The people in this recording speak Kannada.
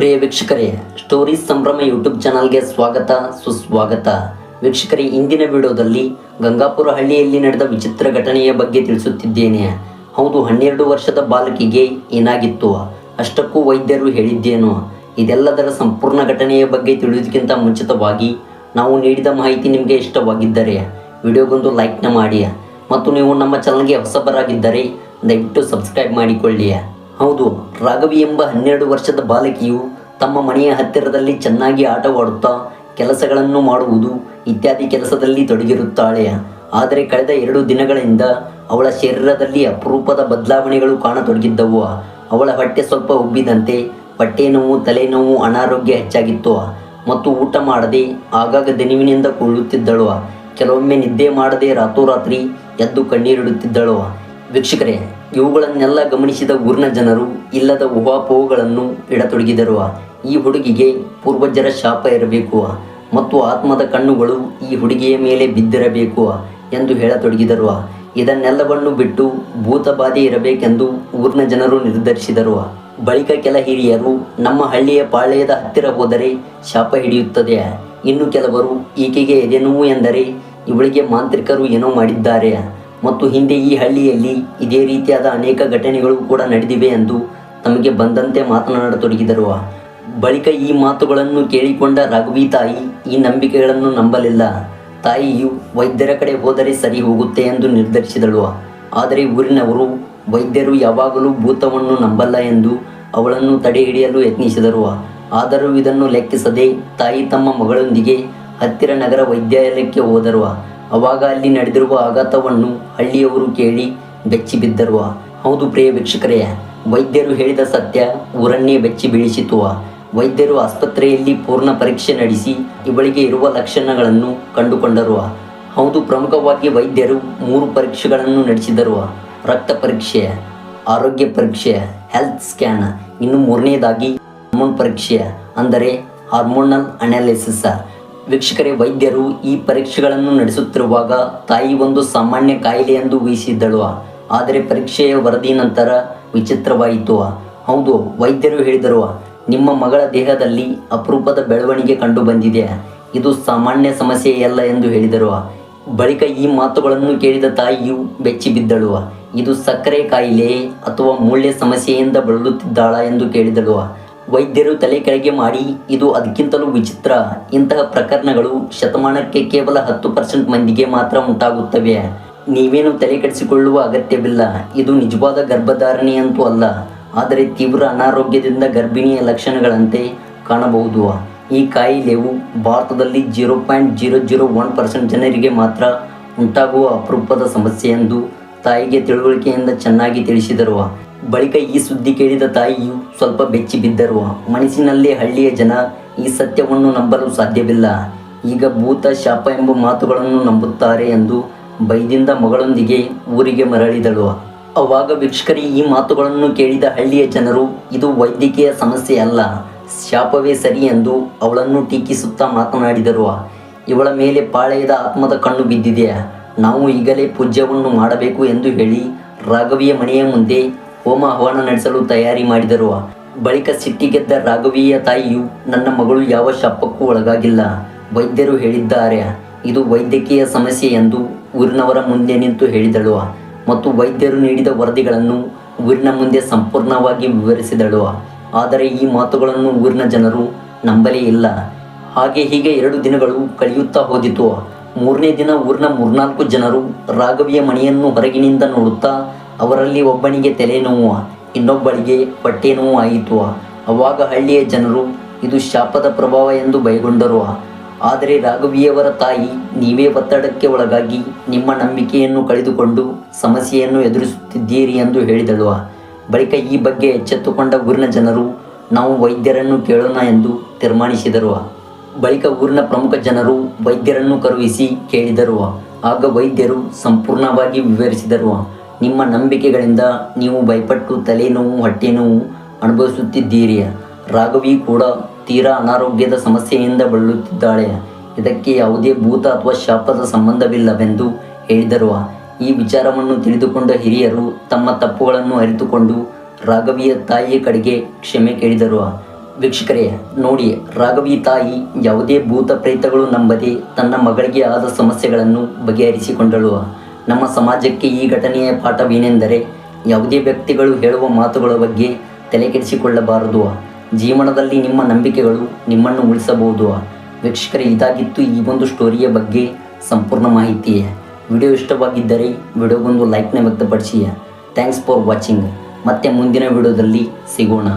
ಪ್ರಿಯ ವೀಕ್ಷಕರೇ, ಸ್ಟೋರಿ ಸಂಭ್ರಮ ಯೂಟ್ಯೂಬ್ ಚಾನಲ್ಗೆ ಸ್ವಾಗತ, ಸುಸ್ವಾಗತ. ವೀಕ್ಷಕರೇ, ಇಂದಿನ ವಿಡಿಯೋದಲ್ಲಿ ಗಂಗಾಪುರ ಹಳ್ಳಿಯಲ್ಲಿ ನಡೆದ ವಿಚಿತ್ರ ಘಟನೆಯ ಬಗ್ಗೆ ತಿಳಿಸುತ್ತಿದ್ದೇನೆ. ಹೌದು, ಹನ್ನೆರಡು ವರ್ಷದ ಬಾಲಕಿಗೆ ಏನಾಗಿತ್ತು? ಅಷ್ಟಕ್ಕೂ ವೈದ್ಯರು ಹೇಳಿದ್ದೇನು? ಇದೆಲ್ಲದರ ಸಂಪೂರ್ಣ ಘಟನೆಯ ಬಗ್ಗೆ ತಿಳಿಯೋದಕ್ಕಿಂತ ಮುಂಚಿತವಾಗಿ ನಾವು ನೀಡಿದ ಮಾಹಿತಿ ನಿಮಗೆ ಇಷ್ಟವಾಗಿದ್ದರೆ, ವಿಡಿಯೋಗೊಂದು ಲೈಕ್ನ ಮಾಡಿ. ಮತ್ತು ನೀವು ನಮ್ಮ ಚಾನಲ್ಗೆ ಹೊಸಬರಾಗಿದ್ದರೆ, ದಯವಿಟ್ಟು ಸಬ್ಸ್ಕ್ರೈಬ್ ಮಾಡಿಕೊಳ್ಳಿ. ಹೌದು, ರಾಘವಿ ಎಂಬ ಹನ್ನೆರಡು ವರ್ಷದ ಬಾಲಕಿಯು ತಮ್ಮ ಮನೆಯ ಹತ್ತಿರದಲ್ಲಿ ಚೆನ್ನಾಗಿ ಆಟವಾಡುತ್ತಾ ಕೆಲಸಗಳನ್ನು ಮಾಡುವುದು ಇತ್ಯಾದಿ ಕೆಲಸದಲ್ಲಿ ತೊಡಗಿರುತ್ತಾಳೆ. ಆದರೆ ಕಳೆದ ಎರಡು ದಿನಗಳಿಂದ ಅವಳ ಶರೀರದಲ್ಲಿ ಅಪರೂಪದ ಬದಲಾವಣೆಗಳು ಕಾಣತೊಡಗಿದ್ದವು. ಅವಳ ಹೊಟ್ಟೆ ಸ್ವಲ್ಪ ಉಬ್ಬಿದಂತೆ ಹೊಟ್ಟೆ ನೋವು ತಲೆನೋವು ಅನಾರೋಗ್ಯ ಹೆಚ್ಚಾಗಿತ್ತು. ಮತ್ತು ಊಟ ಮಾಡದೆ ಆಗಾಗ ದಿನವಿನಿಂದ ಕೊಳ್ಳುತ್ತಿದ್ದಳು ಕೆಲವೊಮ್ಮೆ ನಿದ್ದೆ ಮಾಡದೆ ರಾತ್ರೋರಾತ್ರಿ ಎದ್ದು ಕಣ್ಣೀರಿಡುತ್ತಿದ್ದಳು. ವೀಕ್ಷಕರೇ ಇವುಗಳನ್ನೆಲ್ಲ ಗಮನಿಸಿದ ಊರಿನ ಜನರು ಇಲ್ಲದ ಊಹಾಪೋಹಗಳನ್ನು ಇಡತೊಡಗಿದರು. ಈ ಹುಡುಗಿಗೆ ಪೂರ್ವಜರ ಶಾಪ ಇರಬೇಕು. ಮತ್ತು ಆತ್ಮದ ಕಣ್ಣುಗಳು ಈ ಹುಡುಗಿಯ ಮೇಲೆ ಬಿದ್ದಿರಬೇಕು ಎಂದು ಹೇಳತೊಡಗಿದರು. ಇದನ್ನೆಲ್ಲವನ್ನು ಬಿಟ್ಟು ಭೂತ ಬಾಧೆ ಇರಬೇಕೆಂದು ಊರಿನ ಜನರು ನಿರ್ಧರಿಸಿದರು. ಬಳಿಕ ಕೆಲ ಹಿರಿಯರು ನಮ್ಮ ಹಳ್ಳಿಯ ಪಾಳ್ಯದ ಹತ್ತಿರ ಹೋದರೆ ಶಾಪ ಹಿಡಿಯುತ್ತದೆ. ಇನ್ನು ಕೆಲವರು ಈಕೆಗೆ ಎದೆನೋವು ಎಂದರೆ ಇವಳಿಗೆ ಮಾಂತ್ರಿಕರು ಏನೋ ಮಾಡಿದ್ದಾರೆ. ಮತ್ತು ಹಿಂದೆ ಈ ಹಳ್ಳಿಯಲ್ಲಿ ಇದೇ ರೀತಿಯಾದ ಅನೇಕ ಘಟನೆಗಳು ಕೂಡ ನಡೆದಿವೆ ಎಂದು ತಮಗೆ ಬಂದಂತೆ ಮಾತನಾಡತೊಡಗಿದರು. ಬಳಿಕ ಈ ಮಾತುಗಳನ್ನು ಕೇಳಿಕೊಂಡ ರಘುವಿ ತಾಯಿ ಈ ನಂಬಿಕೆಗಳನ್ನು ನಂಬಲಿಲ್ಲ. ತಾಯಿಯು ವೈದ್ಯರ ಕಡೆ ಹೋದರೆ ಸರಿ ಹೋಗುತ್ತೆ ಎಂದು ನಿರ್ಧರಿಸಿದಳು. ಆದರೆ ಊರಿನವರು ವೈದ್ಯರು ಯಾವಾಗಲೂ ಭೂತವನ್ನು ನಂಬಲ್ಲ ಎಂದು ಅವಳನ್ನು ತಡೆ ಹಿಡಿಯಲು ಯತ್ನಿಸಿದರು. ಆದರೂ ಇದನ್ನು ಲೆಕ್ಕಿಸದೆ ತಾಯಿ ತಮ್ಮ ಮಗಳೊಂದಿಗೆ ಹತ್ತಿರ ನಗರ ವೈದ್ಯಾಲಯಕ್ಕೆ ಹೋದರು. ಅವಾಗ ಅಲ್ಲಿ ನಡೆದಿರುವ ಆಘಾತವನ್ನು ಹಳ್ಳಿಯವರು ಕೇಳಿ ಬೆಚ್ಚಿ ಬಿದ್ದರು. ಹೌದು ಪ್ರಿಯ ವೀಕ್ಷಕರೇ, ವೈದ್ಯರು ಹೇಳಿದ ಸತ್ಯ ಊರನ್ನೇ ಬೆಚ್ಚಿ ಬೀಳಿಸಿತು. ವೈದ್ಯರು ಆಸ್ಪತ್ರೆಯಲ್ಲಿ ಪೂರ್ಣ ಪರೀಕ್ಷೆ ನಡೆಸಿ ಇವಳಿಗೆ ಇರುವ ಲಕ್ಷಣಗಳನ್ನು ಕಂಡುಕೊಂಡರು. ಹೌದು, ಪ್ರಮುಖವಾಗಿ ವೈದ್ಯರು ಮೂರು ಪರೀಕ್ಷೆಗಳನ್ನು ನಡೆಸಿದರು. ರಕ್ತ ಪರೀಕ್ಷೆ, ಆರೋಗ್ಯ ಪರೀಕ್ಷೆ ಹೆಲ್ತ್ ಸ್ಕ್ಯಾನ್ ಇನ್ನು ಮೂರನೇದಾಗಿ ಹಾರ್ಮೋನ್ ಪರೀಕ್ಷೆ, ಅಂದರೆ ಹಾರ್ಮೋನಲ್ ಅನಾಲಿಸಿಸ್ ವೀಕ್ಷಕರೇ, ವೈದ್ಯರು ಈ ಪರೀಕ್ಷೆಗಳನ್ನು ನಡೆಸುತ್ತಿರುವಾಗ ತಾಯಿ ಒಂದು ಸಾಮಾನ್ಯ ಕಾಯಿಲೆ ಎಂದು ಊಹಿಸಿದ್ದಳು. ಆದರೆ ಪರೀಕ್ಷೆಯ ವರದಿ ನಂತರ ವಿಚಿತ್ರವಾಯಿತು. ಹೌದು, ವೈದ್ಯರು ಹೇಳಿದರು, ನಿಮ್ಮ ಮಗಳ ದೇಹದಲ್ಲಿ ಅಪರೂಪದ ಬೆಳವಣಿಗೆ ಕಂಡು ಬಂದಿದೆ ಇದು ಸಾಮಾನ್ಯ ಸಮಸ್ಯೆಯಲ್ಲ ಎಂದು ಹೇಳಿದರು. ಬಳಿಕ ಈ ಮಾತುಗಳನ್ನು ಕೇಳಿದ ತಾಯಿಯು ಬೆಚ್ಚಿ ಬಿದ್ದಳು ಇದು ಸಕ್ಕರೆ ಕಾಯಿಲೆ ಅಥವಾ ಮೂಳೆ ಸಮಸ್ಯೆಯಿಂದ ಬಳಲುತ್ತಿದ್ದಾಳ ಎಂದು ಕೇಳಿದಳು. ವೈದ್ಯರು ತಲೆ ಕೆಳಗೆ ಮಾಡಿ, ಇದು ಅದಕ್ಕಿಂತಲೂ ವಿಚಿತ್ರ. ಇಂತಹ ಪ್ರಕರಣಗಳು ಶತಮಾನಕ್ಕೆ ಕೇವಲ ಹತ್ತು ಪರ್ಸೆಂಟ್ ಮಂದಿಗೆ ಮಾತ್ರ ಉಂಟಾಗುತ್ತವೆ. ನೀವೇನು ತಲೆ ಕೆಡಿಸಿಕೊಳ್ಳುವ ಅಗತ್ಯವಿಲ್ಲ. ಇದು ನಿಜವಾದ ಗರ್ಭಧಾರಣೆಯಂತೂ ಅಲ್ಲ. ಆದರೆ ತೀವ್ರ ಅನಾರೋಗ್ಯದಿಂದ ಗರ್ಭಿಣಿಯ ಲಕ್ಷಣಗಳಂತೆ ಕಾಣಬಹುದು. ಈ ಕಾಯಿಲೆಯು ಭಾರತದಲ್ಲಿ zero point zero zero one percent ಜನರಿಗೆ ಮಾತ್ರ ಉಂಟಾಗುವ ಅಪರೂಪದ ಸಮಸ್ಯೆ ಎಂದು ತಾಯಿಗೆ ತಿಳುವಳಿಕೆಯಿಂದ ಚೆನ್ನಾಗಿ ತಿಳಿಸಿದರು. ಬಳಿಕ ಈ ಸುದ್ದಿ ಕೇಳಿದ ತಾಯಿಯು ಸ್ವಲ್ಪ ಬೆಚ್ಚಿ ಬಿದ್ದರು. ಮನಸ್ಸಿನಲ್ಲಿ ಹಳ್ಳಿಯ ಜನ ಈ ಸತ್ಯವನ್ನು ನಂಬಲು ಸಾಧ್ಯವಿಲ್ಲ. ಈಗ ಭೂತ, ಶಾಪ ಎಂಬ ಮಾತುಗಳನ್ನು ನಂಬುತ್ತಾರೆ ಎಂದು ಬೈದಿಂದ ಮಗಳೊಂದಿಗೆ ಊರಿಗೆ ಮರಳಿದಳು. ಅವಾಗ ವೀಕ್ಷಕರಿ ಈ ಮಾತುಗಳನ್ನು ಕೇಳಿದ ಹಳ್ಳಿಯ ಜನರು, ಇದು ವೈದ್ಯಕೀಯ ಸಮಸ್ಯೆ ಅಲ್ಲ, ಶಾಪವೇ ಸರಿ ಎಂದು ಅವಳನ್ನು ಟೀಕಿಸುತ್ತಾ ಮಾತನಾಡಿದರು. ಇವಳ ಮೇಲೆ ಪಾಳೆಯದ ಆತ್ಮದ ಕಣ್ಣು ಬಿದ್ದಿದೆ. ನಾವು ಈಗಲೇ ಪೂಜ್ಯವನ್ನು ಮಾಡಬೇಕು ಎಂದು ಹೇಳಿ ರಾಘವಿಯ ಮನೆಯ ಮುಂದೆ ಹೋಮ ಹವನ ನಡೆಸಲು ತಯಾರಿ ಮಾಡಿದರು ಬಳಿಕ ಸಿಟ್ಟಿಗೆದ್ದ ರಾಘವಿಯ ತಾಯಿಯು ನನ್ನ ಮಗಳು ಯಾವ ಶಾಪಕ್ಕೂ ಒಳಗಾಗಿಲ್ಲ. ವೈದ್ಯರು ಹೇಳಿದ್ದಾರೆ, ಇದು ವೈದ್ಯಕೀಯ ಸಮಸ್ಯೆ ಎಂದು ಊರಿನವರ ಮುಂದೆ ನಿಂತು ಹೇಳಿದಳು ಮತ್ತು ವೈದ್ಯರು ನೀಡಿದ ವರದಿಗಳನ್ನು ಊರಿನ ಮುಂದೆ ಸಂಪೂರ್ಣವಾಗಿ ವಿವರಿಸಿದಳು ಆದರೆ ಈ ಮಾತುಗಳನ್ನು ಊರಿನ ಜನರು ನಂಬಲೇ ಇಲ್ಲ. ಹಾಗೆ ಹೀಗೆ ಎರಡು ದಿನಗಳು ಕಳೆಯುತ್ತಾ ಹೋದಿತು. ಮೂರನೇ ದಿನ ಊರಿನ ಮೂರ್ನಾಲ್ಕು ಜನರು ರಾಘವಿಯ ಮನೆಯನ್ನು ಹೊರಗಿನಿಂದ ನೋಡುತ್ತಾ ಅವರಲ್ಲಿ ಒಬ್ಬನಿಗೆ ತಲೆನೋವು ಇನ್ನೊಬ್ಬಳಿಗೆ ಹೊಟ್ಟೆ ನೋವು ಆಯಿತು. ಅವಾಗ ಹಳ್ಳಿಯ ಜನರು, ಇದು ಶಾಪದ ಪ್ರಭಾವ ಎಂದು ಬೈಗೊಂಡರು ಆದರೆ ರಾಘವಿಯವರ ತಾಯಿ ನೀವೇ ಒತ್ತಡಕ್ಕೆ ಒಳಗಾಗಿ ನಿಮ್ಮ ನಂಬಿಕೆಯನ್ನು ಕಳೆದುಕೊಂಡು ಸಮಸ್ಯೆಯನ್ನು ಎದುರಿಸುತ್ತಿದ್ದೀರಿ ಎಂದು ಹೇಳಿದಳು. ಬಳಿಕ ಈ ಬಗ್ಗೆ ಎಚ್ಚೆತ್ತುಕೊಂಡ ಊರಿನ ಜನರು, ನಾವು ವೈದ್ಯರನ್ನು ಕೇಳೋಣ ಎಂದು ತೀರ್ಮಾನಿಸಿದರು. ಬಳಿಕ ಊರಿನ ಪ್ರಮುಖ ಜನರು ವೈದ್ಯರನ್ನು ಕರುಹಿಸಿ ಕೇಳಿದರು. ಆಗ ವೈದ್ಯರು ಸಂಪೂರ್ಣವಾಗಿ ವಿವರಿಸಿದರು. ನಿಮ್ಮ ನಂಬಿಕೆಗಳಿಂದ ನೀವು ಭಯಪಟ್ಟು ತಲೆನೋವು ಹೊಟ್ಟೆ ನೋವು ಅನುಭವಿಸುತ್ತಿದ್ದೀರಿ. ರಾಘವಿ ಕೂಡ ತೀರಾ ಅನಾರೋಗ್ಯದ ಸಮಸ್ಯೆಯಿಂದ ಬಳಲುತ್ತಿದ್ದಾಳೆ. ಇದಕ್ಕೆ ಯಾವುದೇ ಭೂತ ಅಥವಾ ಶಾಪದ ಸಂಬಂಧವಿಲ್ಲವೆಂದು ಹೇಳಿದರು. ಈ ವಿಚಾರವನ್ನು ತಿಳಿದುಕೊಂಡ ಹಿರಿಯರು ತಮ್ಮ ತಪ್ಪುಗಳನ್ನು ಅರಿತುಕೊಂಡು ರಾಘವಿಯ ತಾಯಿಯ ಕಡೆಗೆ ಕ್ಷಮೆ ಕೇಳಿದರು. ವೀಕ್ಷಕರೇ, ನೋಡಿ, ರಾಘವಿ ತಾಯಿ ಯಾವುದೇ ಭೂತ ಪ್ರೇತಗಳು ನಂಬದೆ ತನ್ನ ಮಗಳಿಗೆ ಆದ ಸಮಸ್ಯೆಗಳನ್ನು ಬಗೆಹರಿಸಿಕೊಂಡಳು. ನಮ್ಮ ಸಮಾಜಕ್ಕೆ ಈ ಘಟನೆಯ ಪಾಠವೇನೆಂದರೆ ಯಾವುದೇ ವ್ಯಕ್ತಿಗಳು ಹೇಳುವ ಮಾತುಗಳ ಬಗ್ಗೆ ತಲೆಕೆಡಿಸಿಕೊಳ್ಳಬಾರದು ಜೀವನದಲ್ಲಿ ನಿಮ್ಮ ನಂಬಿಕೆಗಳು ನಿಮ್ಮನ್ನು ಉಳಿಸಬಹುದು ವೀಕ್ಷಕರೇ, ಇದಾಗಿತ್ತು ಈ ಒಂದು ಸ್ಟೋರಿಯ ಬಗ್ಗೆ ಸಂಪೂರ್ಣ ಮಾಹಿತಿ ವಿಡಿಯೋ ಇಷ್ಟವಾಗಿದ್ದರೆ ವಿಡಿಯೋಗೊಂದು ಲೈಕ್ನ ವ್ಯಕ್ತಪಡಿಸಿ ಥ್ಯಾಂಕ್ಸ್ ಫಾರ್ ವಾಚಿಂಗ್. ಮತ್ತೆ ಮುಂದಿನ ವಿಡಿಯೋದಲ್ಲಿ ಸಿಗೋಣ.